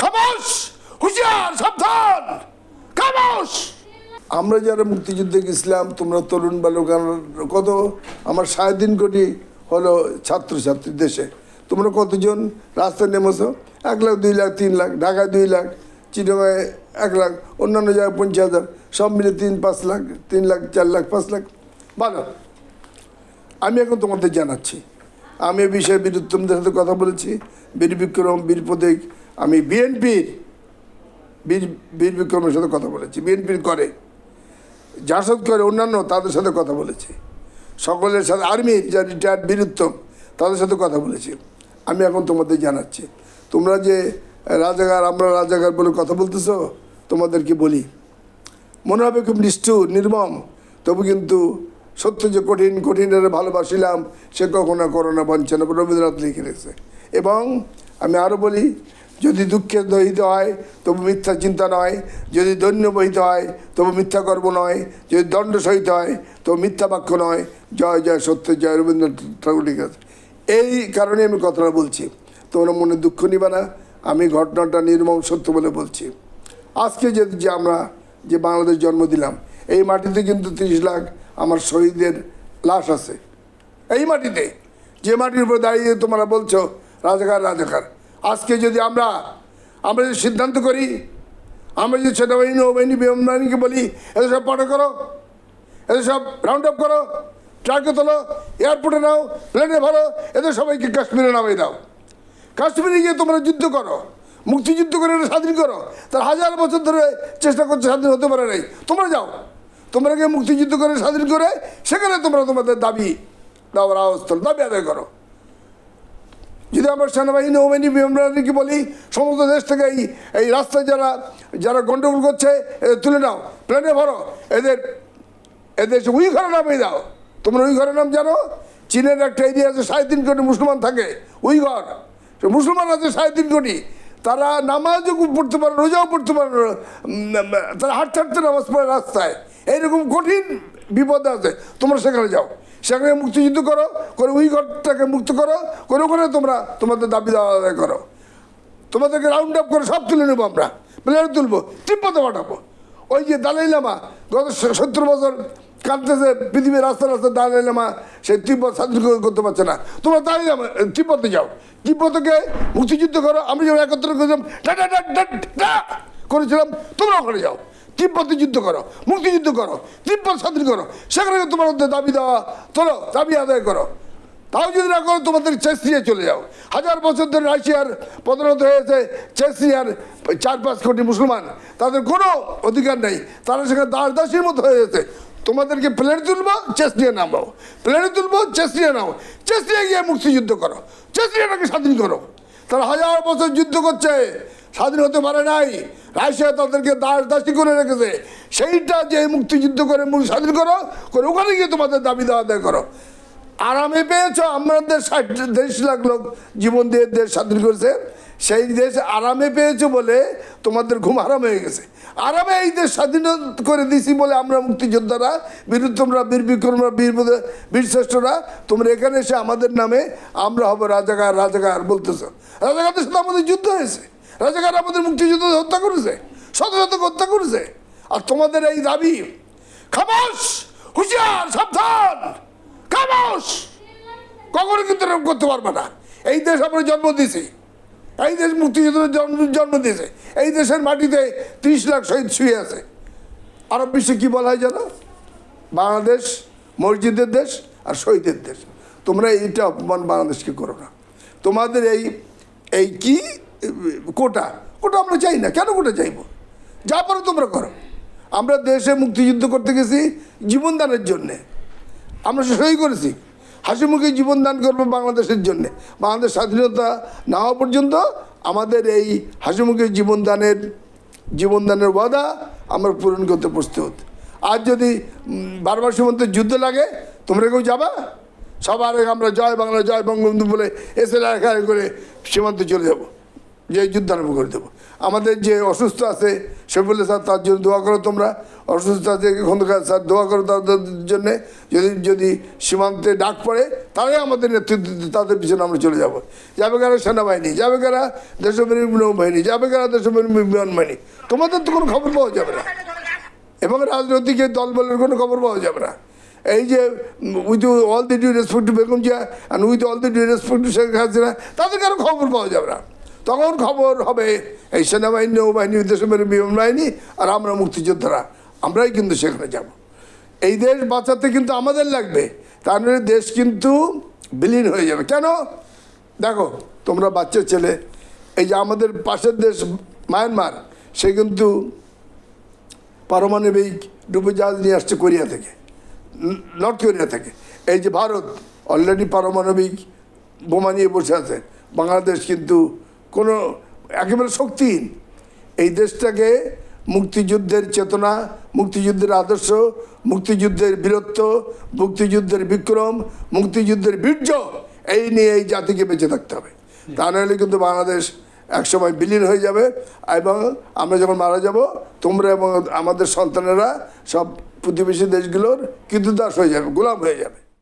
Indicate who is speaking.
Speaker 1: খামোশ! হুঁশিয়ার, সাবধান! খামোশ! আমরা যারা মুক্তিযুদ্ধে গেছিলাম, তোমরা তরুণ বালক কত? আমার সাড়ে তিন কোটি হলো ছাত্রছাত্রী দেশে। তোমরা কতজন? রাস্তায় নেমেছো? এক লাখ, দুই লাখ, তিন লাখ, ঢাকায় দুই লাখ, চিটাগায় এক লাখ, অন্যান্য জায়গায় পঞ্চাশ হাজার। সব মিলে তিন, পাঁচ লাখ, তিন লাখ, চার লাখ, পাঁচ লাখ। ভালো। আমি এখন তোমাদের জানাচ্ছি। আমি এ বিষয়ে বীর উত্তমদের সাথে কথা বলেছি। বীর বিক্রম, বীর প্রতীক আমি বিএনপির বীর বীর বিক্রমের সাথে কথা বলেছি, বিএনপির করে। জাসদ করে অন্যান্য তাদের সাথে কথা বলেছি। সকলের সাথে, আর্মির যা রিটায়ার্ড বীর উত্তম তাদের সাথে কথা বলেছি। আমি এখন তোমাদের জানাচ্ছি। তোমরা যে রাজাকার, আমরা রাজাকার বলে কথা বলতেছো তোমাদেরকে বলি? মনে হবে খুব নিষ্ঠুর, নির্মম। তবু কিন্তু সত্য যে কঠিন, কঠিনের ভালোবাসিলাম, সে কখনো করোনা বঞ্চনা রবীন্দ্রনাথ লিখে রেখেছে। এবং আমি আরও বলি যদি দুঃখের দহিত হয়, তবু মিথ্যা চিন্তা নয়। যদি দৈন্য বহিত হয়, তবু মিথ্যা কর্ম নয়। যদি দণ্ড সহিত হয়, তবু মিথ্যা বাক্য নয়। জয় জয়, সত্য, জয়, রবীন্দ্রনাথ ঠাকুর এই কারণে আমি কথাটা বলছি। তোমরা মনে দুঃখ নিবে না। আমি ঘটনাটা নির্মম সত্য বলে বলছি। আজকে যে যে আমরা যে বাংলাদেশ জন্ম দিলাম, এই মাটিতে কিন্তু তিরিশ লাখ আমার শহীদের লাশ আছে। এই মাটিতে। যে মাটির উপর দাঁড়িয়ে তোমরা বলছো, রাজাকার রাজাকার। আজকে যদি আমরা আমরা যদি সিদ্ধান্ত করি, আমরা যদি সেনাবাহিনী নৌবাহিনী বিমানবাহিনীকে বলি, এদের সব পাঠা করো, এদের সব রাউন্ড আপ করো ট্রাকে তোলো এয়ারপোর্টে নাও প্লেনে ভরো, এদের সবাইকে কাশ্মীরে নামিয়ে দাও। কাশ্মীরে গিয়ে তোমরা যুদ্ধ করো, মুক্তিযুদ্ধ করে এটা স্বাধীন করো। তার হাজার বছর ধরে চেষ্টা করছে স্বাধীন হতে পারে নাই। তোমরা যাও। তোমরা গিয়ে মুক্তিযুদ্ধ করে স্বাধীন করে, সেখানে তোমরা তোমাদের দাবি দাবার আওয়াজ দাবি আদায় করো। যদি আমরা সেনাবাহিনী, নৌবাহিনী, বিমানবাহিনীকে বলি, সমস্ত দেশ থেকে এই এই রাস্তায় যারা যারা গণ্ডগোল করছে, এদের তুলে নাও, প্লেনে ভরো, এদের এদের উই ঘরে নামিয়ে দাও। তোমরা উই ঘরের নাম জানো? চীনের একটা এরিয়া আছে, সাড়ে তিন কোটি মুসলমান থাকে উই ঘর মুসলমান আছে সাড়ে তিন কোটি। তারা নামাজও পড়তে পারে রোজাও পড়তে পারে তারা হাঁটতে হাঁটতে নামাজ পড়ে রাস্তায়। এইরকম কঠিন বিপদ আছে, তোমরা সেখানে যাও। সেখানে মুক্তিযুদ্ধ করো, করে উই ঘরটাকে মুক্ত করো, করে ওখানে তোমরা তোমাদের দাবি দাওয়া আদায় করো। তোমাদেরকে রাউন্ড আপ করে সব তুলে নেব আমরা। প্লেয়ার তুলবো, তিব্বতে পাঠাবো। ওই যে দালাই লামা, গত সত্তর বছর কাঁদতেছে, পৃথিবীর রাস্তা রাস্তা দালাই লামা সেই তিব্বত স্বাধীন করতে পারছে না। তোমরা দালাই লামা তিব্বতে যাও। তিব্বতকে মুক্তিযুদ্ধ করো, আমি যেমন একত্র করেছিলাম করেছিলাম, তোমরা ওখানে যাও। তিব্বতে যুদ্ধ করো, মুক্তিযুদ্ধ করো, তিব্বত স্বাধীন করো। সেখানে তোমার দাবি দেওয়া তোলো দাবি আদায় করো। তাও যদি না করো, তোমাদের চেস্টিয়া চলে যাও। হাজার বছর ধরে রাশিয়ার পদোন্নত হয়েছে চেস্টিয়ার চার পাঁচ কোটি মুসলমান। তাদের কোনো অধিকার নেই। তারা সেখানে দাস দাসীর মতো হয়ে গেছে। তোমাদেরকে প্লেনে তুলবো চেস্টিয়া নামাও প্লেনে তুলবো চেস্টিয়া নামাও চেস্টিয়া গিয়ে মুক্তিযুদ্ধ করো। চেস্টিয়াটাকে স্বাধীন করো। তারা হাজার বছর যুদ্ধ করছে। স্বাধীন হতে পারে নাই। রাশিয়া তাদেরকে দাস দাসী করে রেখেছে। সেইটা যে মুক্তিযুদ্ধ করে স্বাধীন করো, করে ওখানে গিয়ে তোমাদের দাবি দেওয়া আদায় করো। আরামে পেয়েছ আমাদের ষাট, দেশ লাখ লোক জীবন দিয়ে দেশ স্বাধীন করেছে। সেই দেশ আরামে পেয়েছ বলে তোমাদের ঘুম আরাম হয়ে গেছে। আরামে এই দেশ স্বাধীন করে দিছি বলে আমরা মুক্তিযোদ্ধারা বীর বীর বিক্রমরা, বীর বীরশ্রেষ্ঠরা তোমরা এখানে এসে আমাদের নামে আমরা হব রাজাকার রাজাকার বলতেছ। রাজাকারদের সাথে আমাদের যুদ্ধ হয়েছে। রাজাকার আমাদের মুক্তিযুদ্ধ হত্যা করেছে, শত শত হত্যা করেছে। আর তোমাদের এই দাবি খামাস হুঁশিয়ার, সাবধান খামাস কখনো কিন্তু এরকম করতে পারবে না। এই দেশ আমরা জন্ম দিয়েছি, এই দেশ মুক্তিযুদ্ধের জন্ম জন্ম দিয়েছে। এই দেশের মাটিতে তিরিশ লাখ শহীদ শুয়ে আছে। আরব বিশ্বে কী বলা হয় জানো? বাংলাদেশ মসজিদের দেশ আর শহীদের দেশ। তোমরা এইটা অপমান বাংলাদেশকে করো না। তোমাদের এই এই কি কোটা কোটা আমরা চাই না। কেন কোটা চাইব? যা পারো তোমরা করো। আমরা দেশে মুক্তিযুদ্ধ করতে গেছি জীবনদানের জন্যে। আমরা সই করেছি। হাসি মুখে জীবন দান করব বাংলাদেশের জন্য। বাংলাদেশ স্বাধীনতা না হওয়া পর্যন্ত আমাদের এই হাসি মুখে জীবনদানের জীবনদানের ওয়াদা আমরা পূরণ করতে প্রস্তুত। আর যদি বারবার সীমান্তে যুদ্ধ লাগে, তোমরা কেউ যাবা? সবার আমরা জয় বাংলা, জয় বঙ্গবন্ধু বলে এসে করে সীমান্তে চলে যাব। যে যুদ্ধ আরম্ভ করে দেবো। আমাদের যে অসুস্থ আছে শফিউল্লাহ স্যার, তার জন্য দোয়া করো তোমরা। অসুস্থ আছে, খন্দকার স্যার, দোয়া করো তাদের জন্যে। যদি যদি সীমান্তে ডাক পড়ে তারাই আমাদের নেতৃত্ব তাদের পিছনে আমরা চলে যাব। যাবে কারা সেনাবাহিনী? যাবে কারা দেশপ্রেমিক নৌবাহিনী যাবে কারা দেশপ্রেমিক বিমান বাহিনী তোমাদের তো কোনো খবর পাওয়া যাবে না। এবং রাজনৈতিক দলবলের কোনো খবর পাওয়া যাবে না। এই যে with all the due respect to Begum Zia and with all the due respect to Sheikh Hasina, তাদের কারও খবর পাওয়া যাবে না। তখন খবর হবে, এই সেনাবাহিনী, নৌবাহিনী দেশের বিমান বাহিনী আর আমরা মুক্তিযোদ্ধারা। আমরাই কিন্তু সেখানে যাব। এই দেশ বাঁচাতে কিন্তু আমাদের লাগবে। তার মানে দেশ কিন্তু বিলীন হয়ে যাবে। কেন? দেখো, তোমরা বাচ্চা ছেলে, এই যে আমাদের পাশের দেশ মায়ানমার, সে কিন্তু পারমাণবিক ডুবোজাহাজ নিয়ে আসছে কোরিয়া থেকে নর্থ কোরিয়া থেকে। এই যে ভারত অলরেডি পারমাণবিক বোমা নিয়ে বসে আছে। বাংলাদেশ কিন্তু কোনো একেবারে শক্তিহীন। এই দেশটাকে মুক্তিযুদ্ধের চেতনা, মুক্তিযুদ্ধের আদর্শ, মুক্তিযুদ্ধের বীরত্ব, মুক্তিযুদ্ধের বিক্রম, মুক্তিযুদ্ধের বীর্য, এই নিয়ে এই জাতিকে বেঁচে থাকতে হবে। তা নাহলে কিন্তু বাংলাদেশ একসময় বিলীন হয়ে যাবে এবং আমরা যখন মারা যাব, তোমরা এবং আমাদের সন্তানেরা সব প্রতিবেশী দেশগুলোর কৃতদাস হয়ে যাবে, গোলাম হয়ে যাবে।